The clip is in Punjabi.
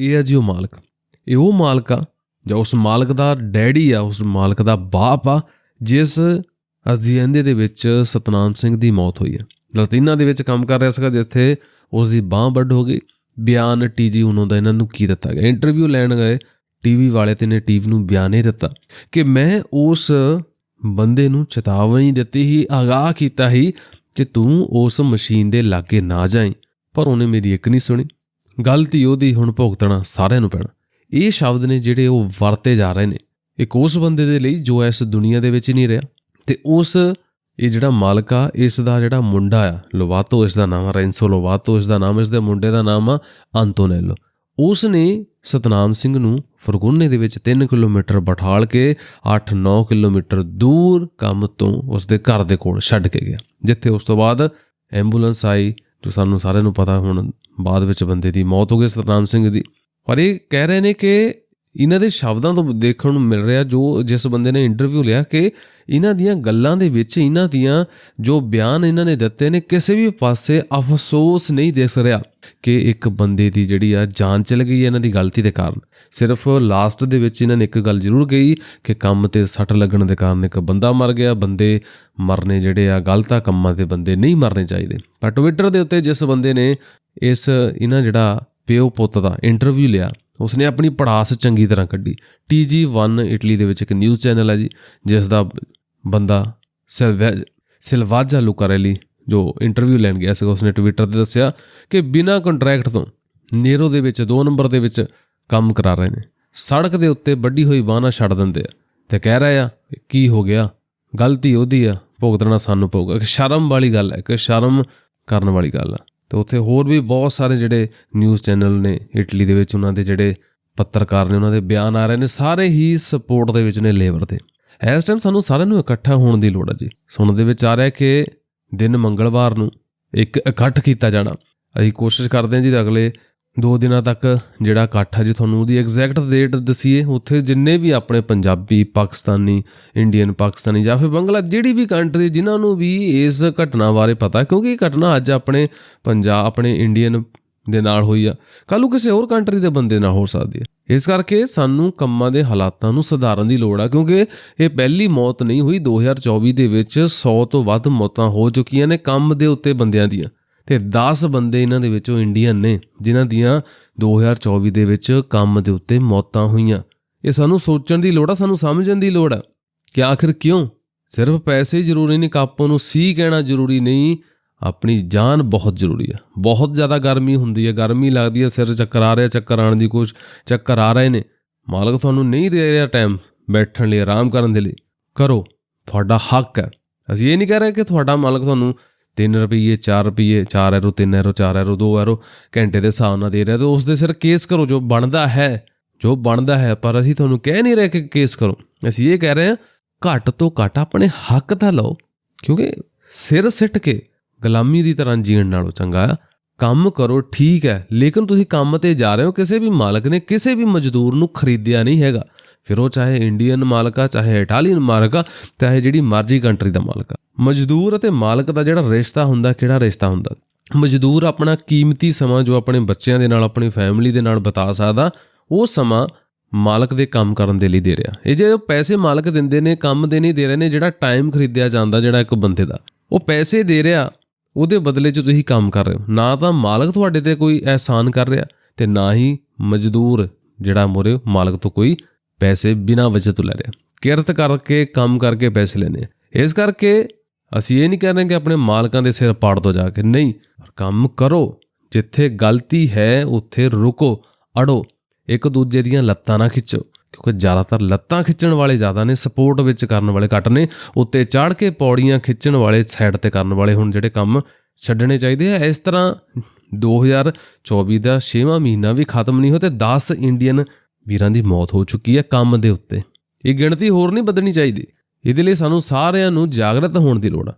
ਇਹ ਆ ਜੀ ਉਹ ਮਾਲਕ। ਇਹ ਉਹ ਮਾਲਕ ਆ, ਜਾਂ ਉਸ ਮਾਲਕ ਦਾ ਡੈਡੀ ਆ, ਉਸ ਮਾਲਕ ਦਾ ਬਾਪ ਆ, ਜਿਸ ਅਜੀਂਦੇ ਦੇ ਵਿੱਚ ਸਤਨਾਮ ਸਿੰਘ ਦੀ ਮੌਤ ਹੋਈ ਹੈ। ਲਤੀਨਾ ਦੇ ਵਿੱਚ ਕੰਮ ਕਰ ਰਿਹਾ ਸੀਗਾ, ਜਿੱਥੇ ਉਸ ਦੀ ਬਾਹ ਵੱਢ ਹੋ ਗਈ। ਬਿਆਨ ਟੀਜੀ ਉਹਨਾਂ ਦਾ ਇਹਨਾਂ ਨੂੰ ਕੀ ਦਿੱਤਾ ਗਿਆ? ਇੰਟਰਵਿਊ ਲੈਣ ਗਏ, ਟੀਵੀ ਵਾਲੇ ਤੇ ਨੇ ਟੀਵੀ ਨੂੰ ਬਿਆਨ ਇਹ ਦਿੱਤਾ ਕਿ ਮੈਂ ਉਸ ਬੰਦੇ ਨੂੰ ਚੇਤਾਵਨੀ ਦਿੱਤੀ ਹੀ ਆਗਾਹ ਕੀਤਾ ਹੀ ਕਿ ਤੂੰ ਉਸ ਮਸ਼ੀਨ ਦੇ ਲਾਗੇ ਨਾ ਜਾਈਂ, ਪਰ ਉਹਨੇ ਮੇਰੀ ਇੱਕ ਨਹੀਂ ਸੁਣੀ। ਗਲਤੀ ਉਹਦੀ ਹੁਣ ਭੁਗਤਣਾ ਸਾਰਿਆਂ ਨੂੰ ਪੈਣਾ। ਇਹ ਸ਼ਬਦ ਨੇ ਜਿਹੜੇ ਉਹ ਵਰਤੇ ਜਾ ਰਹੇ ਨੇ। ਇੱਕ ਉਸ ਬੰਦੇ ਦੇ ਲਈ ਜੋ ਇਸ ਦੁਨੀਆ ਦੇ ਵਿੱਚ ਨਹੀਂ ਰਿਹਾ ਤੇ ਉਸ, ਇਹ ਜਿਹੜਾ ਮਾਲਕ ਆ, ਇਸ ਦਾ ਜਿਹੜਾ ਮੁੰਡਾ ਆ, ਲੋਵਾਤੋ ਇਸ ਦਾ ਨਾਮ ਆ, ਰੈਂਸੋ ਲੋਵਾਤੋ ਇਸ ਦਾ ਨਾਮ, ਇਸ ਦੇ ਮੁੰਡੇ ਦਾ ਨਾਮ ਆ ਅੰਤੋਨੈਲੋ। ਉਸ ਨੇ ਸਤਨਾਮ ਸਿੰਘ ਨੂੰ ਫਰਗੋਨੇ ਦੇ ਵਿੱਚ 3 ਕਿਲੋਮੀਟਰ ਬਿਠਾਲ ਕੇ 8-9 ਕਿਲੋਮੀਟਰ ਦੂਰ ਕੰਮ ਤੋਂ ਉਸ ਦੇ ਘਰ ਦੇ ਕੋਲ ਛੱਡ ਕੇ ਗਿਆ। ਜਿੱਥੇ ਉਸ ਤੋਂ ਬਾਅਦ ਐਂਬੂਲੈਂਸ ਆਈ। ਜੋ ਸਾਨੂੰ ਸਾਰਿਆਂ ਨੂੰ ਪਤਾ ਹੁਣ ਬਾਅਦ ਵਿੱਚ ਬੰਦੇ ਦੀ ਮੌਤ ਹੋ ਗਈ ਸਤਨਾਮ ਸਿੰਘ ਦੀ। ਪਰ ਇਹ ਕਹਿ ਰਹੇ ਨੇ ਕਿ ਇਹਨਾਂ ਦੇ ਸ਼ਬਦਾਂ ਤੋਂ ਦੇਖਣ ਨੂੰ ਮਿਲ ਰਿਹਾ ਜੋ ਜਿਸ ਬੰਦੇ ਨੇ ਇੰਟਰਵਿਊ ਲਿਆ ਕਿ ਇਹਨਾਂ ਦੀਆਂ ਗੱਲਾਂ ਦੇ ਵਿੱਚ ਇਹਨਾਂ ਦੀਆਂ ਜੋ ਬਿਆਨ ਇਹਨਾਂ ਨੇ ਦਿੱਤੇ ਨੇ ਕਿਸੇ ਵੀ ਪਾਸੇ ਅਫਸੋਸ ਨਹੀਂ ਦਿਸ ਰਿਹਾ ਕਿ ਇੱਕ ਬੰਦੇ ਦੀ ਜਿਹੜੀ ਆ ਜਾਨ ਚਲ ਗਈ ਹੈ ਇਹਨਾਂ ਦੀ ਗਲਤੀ ਦੇ ਕਾਰਨ। ਸਿਰਫ ਲਾਸਟ ਦੇ ਵਿੱਚ ਇਹਨਾਂ ਨੇ ਇੱਕ ਗੱਲ ਜ਼ਰੂਰ ਕਹੀ ਕਿ ਕੰਮ ਤੇ ਸੱਟ ਲੱਗਣ ਦੇ ਕਾਰਨ ਇੱਕ ਬੰਦਾ ਮਰ ਗਿਆ, ਬੰਦੇ ਮਰਨੇ ਜਿਹੜੇ ਆ ਗਲਤਾ ਕੰਮਾਂ ਦੇ ਬੰਦੇ ਨਹੀਂ ਮਰਨੇ ਚਾਹੀਦੇ। ਪਰ ਟਵਿੱਟਰ ਦੇ ਉੱਤੇ ਜਿਸ ਬੰਦੇ ਨੇ ਇਸ, ਇਹਨਾਂ ਜਿਹੜਾ ਪਿਓ ਪੁੱਤ ਦਾ ਇੰਟਰਵਿਊ ਲਿਆ, ਉਸਨੇ ਆਪਣੀ ਪੜਾਸ ਚੰਗੀ ਤਰ੍ਹਾਂ ਕੱਢੀ। TG1 ਇਟਲੀ ਦੇ ਵਿੱਚ ਇੱਕ ਨਿਊਜ਼ ਚੈਨਲ ਹੈ ਜੀ ਜਿਸ ਦਾ ਬੰਦਾ ਸਿਲਵਾ, ਸਿਲਵਾਜਾ ਲੁਕਾਰੈਲੀ ਜੋ ਇੰਟਰਵਿਊ ਲੈਣ ਗਿਆ ਸੀਗਾ, ਉਸਨੇ ਟਵਿੱਟਰ ਤੇ ਦੱਸਿਆ ਕਿ ਬਿਨਾਂ ਕੰਟਰੈਕਟ ਤੋਂ ਨੇਰੋ ਦੇ ਵਿੱਚ 2 ਨੰਬਰ ਦੇ ਵਿੱਚ ਕੰਮ ਕਰਾ ਰਹੇ ਨੇ। ਸੜਕ ਦੇ ਉੱਤੇ ਵੱਡੀ ਹੋਈ ਬਾਹਨਾ ਛੱਡ ਦਿੰਦੇ ਆ ਤੇ ਕਹਿ ਰਹੇ ਆ ਕੀ ਹੋ ਗਿਆ? ਗਲਤੀ ਉਹਦੀ ਆ, ਭੁਗਤਣਾ ਸਾਨੂੰ ਪਊਗਾ। ਕਿ ਸ਼ਰਮ ਵਾਲੀ ਗੱਲ ਹੈ ਕਿ ਸ਼ਰਮ ਕਰਨ ਵਾਲੀ ਗੱਲ ਆ। ਤੇ ਉੱਥੇ ਹੋਰ ਵੀ ਬਹੁਤ ਸਾਰੇ ਜਿਹੜੇ ਨਿਊਜ਼ ਚੈਨਲ ਨੇ ਇਟਲੀ ਦੇ ਵਿੱਚ ਉਹਨਾਂ ਦੇ ਜਿਹੜੇ ਪੱਤਰਕਾਰ ਨੇ, ਉਹਨਾਂ ਦੇ ਬਿਆਨ ਆ ਰਹੇ ਨੇ, ਸਾਰੇ ਹੀ ਸਪੋਰਟ ਦੇ ਵਿੱਚ ਨੇ ਲੇਬਰ ਦੇ। ਇਸ ਟਾਈਮ ਸਾਨੂੰ ਸਾਰਿਆਂ ਨੂੰ ਇਕੱਠਾ ਹੋਣ ਦੀ ਲੋੜ ਹੈ ਜੀ। ਸੁਣਨ ਦੇ ਵਿੱਚ ਆ ਰਿਹਾ ਕਿ ਦਿਨ ਮੰਗਲਵਾਰ ਨੂੰ ਇੱਕ ਇਕੱਠ ਕੀਤਾ ਜਾਣਾ। ਅਸੀਂ ਕੋਸ਼ਿਸ਼ ਕਰਦੇ ਹਾਂ ਜੀ ਅਗਲੇ ਦੋ ਦਿਨਾਂ ਤੱਕ ਜਿਹੜਾ ਇਕੱਠ ਹੈ ਜੇ ਤੁਹਾਨੂੰ ਉਹਦੀ ਐਗਜ਼ੈਕਟ ਡੇਟ ਦਸੀਏ, ਉੱਥੇ ਜਿੰਨੇ ਵੀ ਆਪਣੇ ਪੰਜਾਬੀ, ਪਾਕਿਸਤਾਨੀ ਇੰਡੀਅਨ ਪਾਕਿਸਤਾਨੀ ਜਾਂ ਫਿਰ ਬੰਗਲਾ, ਜਿਹੜੀ ਵੀ ਕੰਟਰੀ ਜਿਨ੍ਹਾਂ ਨੂੰ ਵੀ ਇਸ ਘਟਨਾ ਬਾਰੇ ਪਤਾ, ਕਿਉਂਕਿ ਇਹ ਘਟਨਾ ਅੱਜ ਆਪਣੇ ਪੰਜਾਬ, ਆਪਣੇ ਇੰਡੀਅਨ ਦੇ ਨਾਲ ਹੋਈ ਆ ਕੱਲ ਨੂੰ ਕਿਸੇ ਹੋਰ ਕੰਟਰੀ ਦੇ ਬੰਦੇ ਨਾਲ ਹੋ ਸਕਦੀ ਹੈ ਇਸ ਕਰਕੇ ਸਾਨੂੰ ਕੰਮਾਂ ਦੇ ਹਾਲਾਤਾਂ ਨੂੰ ਸੁਧਾਰਨ ਦੀ ਲੋੜ ਆ, ਕਿਉਂਕਿ ਇਹ ਪਹਿਲੀ ਮੌਤ ਨਹੀਂ ਹੋਈ 2024 ਦੇ ਵਿੱਚ 100 ਤੋਂ ਵੱਧ ਮੌਤਾਂ ਹੋ ਚੁੱਕੀਆਂ ਨੇ ਕੰਮ ਦੇ ਉੱਤੇ ਬੰਦਿਆਂ ਦੀਆਂ। ਤੇ 10 ਬੰਦੇ ਇਹਨਾਂ ਦੇ ਵਿੱਚੋਂ ਇੰਡੀਅਨ ਨੇ, ਜਿਨ੍ਹਾਂ ਦੀਆਂ 2024 ਦੇ ਵਿੱਚ ਕੰਮ ਦੇ ਉੱਤੇ ਮੌਤਾਂ ਹੋਈਆਂ। ਇਹ ਸਾਨੂੰ ਸੋਚਣ ਦੀ ਲੋੜ ਆ, ਸਾਨੂੰ ਸਮਝਣ ਦੀ ਲੋੜ ਆ ਕਿ ਆਖਿਰ ਕਿਉਂ? ਸਿਰਫ ਪੈਸੇ ਜ਼ਰੂਰੀ ਨਹੀਂ, ਕਾਪੋ ਨੂੰ ਸੀ ਕਹਿਣਾ ਜ਼ਰੂਰੀ ਨਹੀਂ, ਆਪਣੀ ਜਾਨ ਬਹੁਤ ਜ਼ਰੂਰੀ ਹੈ ਬਹੁਤ ਜ਼ਿਆਦਾ ਗਰਮੀ ਹੁੰਦੀ ਹੈ ਗਰਮੀ ਲੱਗਦੀ ਹੈ ਸਿਰ ਚੱਕਰ ਆ ਰਿਹਾ, ਚੱਕਰ ਆਣ ਦੀ ਕੁਛ ਚੱਕਰ ਆ ਰਹੇ ਨੇ। ਮਾਲਕ ਤੁਹਾਨੂੰ ਨਹੀਂ ਦੇ ਰਿਹਾ ਟਾਈਮ ਬੈਠਣ ਲਈ, ਆਰਾਮ ਕਰਨ ਦੇ ਲਈ। ਕਰੋ, ਤੁਹਾਡਾ ਹੱਕ ਹੈ ਅਸੀਂ ਇਹ ਨਹੀਂ ਕਹਿ ਰਹੇ ਕਿ ਤੁਹਾਡਾ ਮਾਲਕ ਤੁਹਾਨੂੰ 3 ਰੁਪਏ 4 ਰੁਪਏ 4 ਯੂਰੋ 3 ਯੂਰੋ 4 ਯੂਰੋ 2 ਯੂਰੋ ਘੰਟੇ ਦੇ ਹਿਸਾਬ ਨਾਲ ਦੇ ਰਿਹਾ ਤੇ ਉਸ ਦੇ ਸਿਰ ਕੇਸ ਕਰੋ, ਜੋ ਬਣਦਾ ਹੈ, ਜੋ ਬਣਦਾ ਹੈ, ਪਰ ਅਸੀਂ ਤੁਹਾਨੂੰ ਕਹਿ ਨਹੀਂ ਰਹੇ ਕਿ ਕੇਸ ਕਰੋ। ਅਸੀਂ ਇਹ ਕਹਿ ਰਹੇ ਹਾਂ, ਘੱਟ ਤੋਂ ਘੱਟ ਆਪਣੇ ਹੱਕ ਤਾਂ ਲਓ, ਕਿਉਂਕਿ ਸਿਰ ਸਿੱਟ ਕੇ ਗੁਲਾਮੀ ਦੀ ਤਰ੍ਹਾਂ ਜੀਣ ਨਾਲੋਂ ਚੰਗਾ ਆ। ਕੰਮ ਕਰੋ, ਠੀਕ ਹੈ, ਲੇਕਿਨ ਤੁਸੀਂ ਕੰਮ ਤੇ ਜਾ ਰਹੇ ਹੋ, ਕਿਸੇ ਵੀ ਮਾਲਕ ਨੇ ਕਿਸੇ ਵੀ ਮਜ਼ਦੂਰ ਨੂੰ ਖਰੀਦਿਆ ਨਹੀਂ ਹੈਗਾ। ਫਿਰ ਉਹ ਚਾਹੇ ਇੰਡੀਅਨ ਮਾਲਕ ਆ, ਚਾਹੇ ਇਟਾਲੀਅਨ ਮਾਲਕ ਆ, ਚਾਹੇ ਜਿਹੜੀ ਮਰਜ਼ੀ ਕੰਟਰੀ ਦਾ ਮਾਲਕ ਆ। ਮਜ਼ਦੂਰ ਅਤੇ ਮਾਲਕ ਦਾ ਜਿਹੜਾ ਰਿਸ਼ਤਾ ਹੁੰਦਾ, ਕਿਹੜਾ ਰਿਸ਼ਤਾ ਹੁੰਦਾ? ਮਜ਼ਦੂਰ ਆਪਣਾ ਕੀਮਤੀ ਸਮਾਂ ਜੋ ਆਪਣੇ ਬੱਚਿਆਂ ਦੇ ਨਾਲ, ਆਪਣੀ ਫੈਮਿਲੀ ਦੇ ਨਾਲ ਬਿਤਾ ਸਕਦਾ, ਉਹ ਸਮਾਂ ਮਾਲਕ ਦੇ ਕੰਮ ਕਰਨ ਦੇ ਲਈ ਦੇ ਰਿਹਾ। ਇਹ ਜੇ ਪੈਸੇ ਮਾਲਕ ਦਿੰਦੇ ਨੇ, ਕੰਮ ਦੇ ਨਹੀਂ ਦੇ ਰਹੇ ਨੇ, ਜਿਹੜਾ ਟਾਈਮ ਖਰੀਦਿਆ ਜਾਂਦਾ, ਜਿਹੜਾ ਇੱਕ ਬੰਦੇ ਦਾ, ਉਹ ਪੈਸੇ ਦੇ ਰਿਹਾ, ਉਹਦੇ ਬਦਲੇ 'ਚ ਤੁਸੀਂ ਕੰਮ ਕਰ ਰਹੇ ਹੋ। ਨਾ ਤਾਂ ਮਾਲਕ ਤੁਹਾਡੇ ਤੇ ਕੋਈ ਅਹਿਸਾਨ ਕਰ ਰਿਹਾ ਤੇ ਨਾ ਹੀ ਮਜ਼ਦੂਰ ਜਿਹੜਾ ਮੋਰੇ ਮਾਲਕ ਤੋਂ ਕੋਈ ਪੈਸੇ ਬਿਨਾਂ ਵਜ੍ਹਾ ਤੋਂ ਲੈ ਰਿਹਾ। ਕਿਰਤ ਕਰਕੇ, ਕੰਮ ਕਰਕੇ ਪੈਸੇ ਲੈਣੇ ਇਸ ਕਰਕੇ ਅਸੀਂ ਇਹ ਨਹੀਂ ਕਹਿ ਰਹੇ ਕਿ ਆਪਣੇ ਮਾਲਕਾਂ ਦੇ ਸਿਰ ਪਾੜ ਤੋਂ ਜਾ ਕੇ। ਨਹੀਂ, ਕੰਮ ਕਰੋ। ਜਿੱਥੇ ਗਲਤੀ ਹੈ, ਉੱਥੇ ਰੁਕੋ, ਅੜੋ। ਇੱਕ ਦੂਜੇ ਦੀਆਂ ਲੱਤਾਂ ਨਾ ਖਿੱਚੋ। ਕਿਉਂਕਿ ਜ਼ਿਆਦਾਤਰ ਲੱਤਾਂ ਖਿੱਚਣ ਵਾਲੇ ਜ਼ਿਆਦਾ ਨੇ, ਸਪੋਰਟ ਵਿੱਚ ਕਰਨ ਵਾਲੇ ਘੱਟ ਨੇ। ਉੱਤੇ ਚੜ ਕੇ ਪੌੜੀਆਂ ਖਿੱਚਣ ਵਾਲੇ ਸਾਈਡ ਤੇ ਕਰਨ ਵਾਲੇ ਹੁਣ ਜਿਹੜੇ ਕੰਮ ਛੱਡਣੇ ਚਾਹੀਦੇ ਆ। ਇਸ ਤਰ੍ਹਾਂ 2024 ਦਾ 6ਵਾਂ ਮਹੀਨਾ ਵੀ ਖਤਮ ਨਹੀਂ ਹੋਇਆ ਤੇ 10 ਇੰਡੀਅਨ ਵੀਰਾਂ ਦੀ ਮੌਤ ਹੋ ਚੁੱਕੀ ਹੈ ਕੰਮ ਦੇ ਉੱਤੇ। ਇਹ ਗਿਣਤੀ ਹੋਰ ਨਹੀਂ ਵਧਣੀ ਚਾਹੀਦੀ। ਇਹਦੇ ਲਈ ਸਾਨੂੰ ਸਾਰਿਆਂ ਨੂੰ ਜਾਗਰਤ ਹੋਣ ਦੀ ਲੋੜ ਆ।